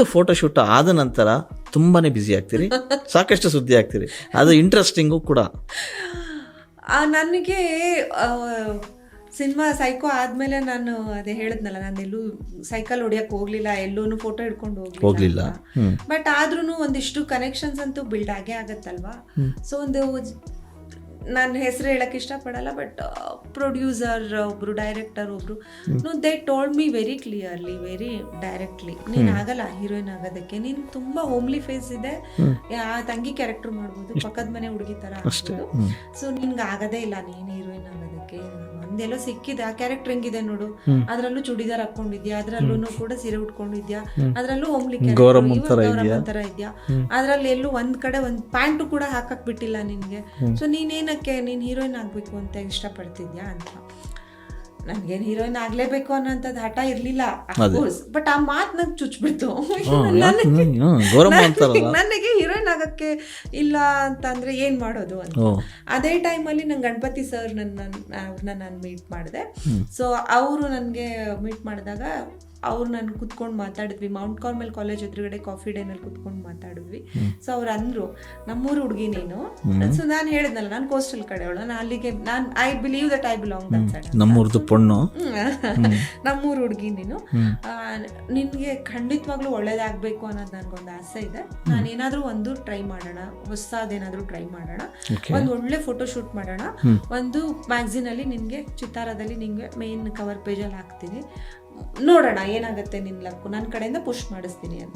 ಒಂದು ಫೋಟೋಶೂಟ್ ಆದ ನಂತರ ತುಂಬಾನೇ ಬ್ಯುಸಿ ಆಗ್ತೀರಿ. ಸಾಕಷ್ಟು ಸುದ್ದಿ ಆಗ್ತೀರಿ. ಅದು ಇಂಟ್ರೆಸ್ಟಿಂಗು ಕೂಡ. ಆ, ನನಗೆ ಸಿನಿಮಾ ಸೈಕೋ ಆದ್ಮೇಲೆ ನಾನು ಅದೇ ಹೇಳಿದ್ನಲ್ಲ ನಾನು ಎಲ್ಲೂ ಸೈಕಲ್ ಹೊಡಿಯಕ್ ಹೋಗ್ಲಿಲ್ಲ ಎಲ್ಲೂ ಫೋಟೋ ಹಿಡ್ಕೊಂಡು ಹೋಗ್ಲಿಲ್ಲ. ಬಟ್ ಆದ್ರೂ ಒಂದಿಷ್ಟು ಕನೆಕ್ಷನ್ಸ್ ಅಂತೂ ಬಿಲ್ಡ್ ಆಗೇ ಆಗತ್ತಲ್ವಾ? ಸೊ ಒಂದು ನಾನು ಹೆಸರು ಹೇಳಕ್ಕೆ ಇಷ್ಟಪಡಲ್ಲ ಬಟ್ ಪ್ರೊಡ್ಯೂಸರ್ ಒಬ್ರು ಡೈರೆಕ್ಟರ್ ಒಬ್ರು no they told me very clearly very directly ನೀನ್ ಆಗಲ್ಲ ಹೀರೋಯಿನ್ ಆಗೋದಕ್ಕೆ ನೀನ್ ತುಂಬಾ ಹೋಮ್ಲಿ ಫೇಸ್ ಇದೆ ಆ ತಂಗಿ ಕ್ಯಾರೆಕ್ಟರ್ ಮಾಡ್ಬೋದು ಪಕ್ಕದ ಮನೆ ಹುಡುಗಿ ತರ ಸೊ ನಿನ್ಗೆ ಆಗದೇ ಇಲ್ಲ ನೀನ್ ಹೀರೋಯಿನ್ ಆಗೋದಕ್ಕೆ ಒಂದೆಲ್ಲೋ ಸಿಕ್ಕಿದೆ. ಆ ಕ್ಯಾರೆಕ್ಟರ್ ಹೆಂಗಿದೆ ನೋಡು? ಅದ್ರಲ್ಲೂ ಚೂಡಿದಾರ್ ಹಾಕೊಂಡಿದ್ಯಾ? ಅದ್ರಲ್ಲೂ ಕೂಡ ಸೀರೆ ಉಟ್ಕೊಂಡಿದ್ಯಾ? ಅದ್ರಲ್ಲೂ ಹೋಗ್ಲಿಕ್ಕೆ ತರ ಇದ್ಯಾ? ಅದ್ರಲ್ಲಿ ಎಲ್ಲೂ ಒಂದ್ ಕಡೆ ಒಂದ್ ಪ್ಯಾಂಟು ಕೂಡ ಹಾಕಕ್ ಬಿಟ್ಟಿಲ್ಲ ನಿನ್ಗೆ. ಸೊ ನೀನೇನಕ್ಕೆ ನೀನ್ ಹೀರೋಯಿನ್ ಆಗ್ಬೇಕು ಅಂತ ಇಷ್ಟ ಪಡ್ತಿದ್ಯಾ ಅಂತ? ನನ್ಗೇನ್ ಹೀರೋಯಿನ್ ಆಗ್ಲೇಬೇಕು ಅನ್ನೋಂಥದ್ದು ಹಠ ಇರ್ಲಿಲ್ಲ ಬಟ್ ಆ ಮಾತ್ ನಂಗೆ ಚುಚ್ಬಿಡ್ತು ನನಗೆ ಹೀರೋಯಿನ್ ಆಗಕ್ಕೆ ಇಲ್ಲ ಅಂತಂದ್ರೆ ಏನ್ ಮಾಡೋದು ಅಂತ. ಅದೇ ಟೈಮಲ್ಲಿ ನಂಗೆ ಗಣಪತಿ ಸರ್ ನನ್ನ ಅವ್ರನ್ನ ನಾನು ಮೀಟ್ ಮಾಡಿದೆ. ಸೊ ಅವರು ನನಗೆ ಮೀಟ್ ಮಾಡಿದಾಗ ಅವ್ರು ನಾನು ಕುತ್ಕೊಂಡು ಮಾತಾಡಿದ್ವಿ. ಮೌಂಟ್ ಕಾರ್ಮೆಲ್ ಕಾಲೇಜ್ ಎದುರುಗಡೆ ಕಾಫಿ ಡೇನಲ್ಲಿ ಕುತ್ಕೊಂಡು ಮಾತಾಡಿದ್ವಿ. ಸೊ ಅವ್ರು ಅಂದ್ರು ನಮ್ಮೂರು ಹುಡುಗಿ ನೀನು? ಸೊ ನಾನು ಹೇಳಿದ್ನಲ್ಲ ನಾನು ಕೋಸ್ಟಲ್ ಕಡೆಯವಳು ನಾನು ಅಲ್ಲಿಗೆ ನಾನು I believe that I belong that side ನಮ್ಮೂರ್ದು ಪೊಣ್ಣು. ನಮ್ಮೂರು ಹುಡುಗಿ ನೀನು. ನಿನ್ಗೆ ಖಂಡಿತವಾಗ್ಲೂ ಒಳ್ಳೇದಾಗಬೇಕು ಅನ್ನೋದು ನನಗೊಂದು ಆಸೆ ಇದೆ. ನಾನು ಏನಾದರೂ ಒಂದು ಟ್ರೈ ಮಾಡೋಣ ಹೊಸದೇನಾದರೂ ಟ್ರೈ ಮಾಡೋಣ. ಒಂದ್ ಒಳ್ಳೆ ಫೋಟೋ ಶೂಟ್ ಮಾಡೋಣ. ಒಂದು ಮ್ಯಾಗ್ಝಿನ್ ಅಲ್ಲಿ ನಿಮ್ಗೆ ಚಿತ್ತಾರದಲ್ಲಿ ನಿಂಗೆ ಮೇನ್ ಕವರ್ ಪೇಜಲ್ಲಿ ಹಾಕ್ತೀನಿ. ನೋಡೋಣ ಏನಾಗುತ್ತೆ ನಿನ್ ಲಕ್ಕು ನನ್ನ ಕಡೆಯಿಂದ ಪುಷ್ ಮಾಡಿಸ್ತೀನಿ ಅಂತ.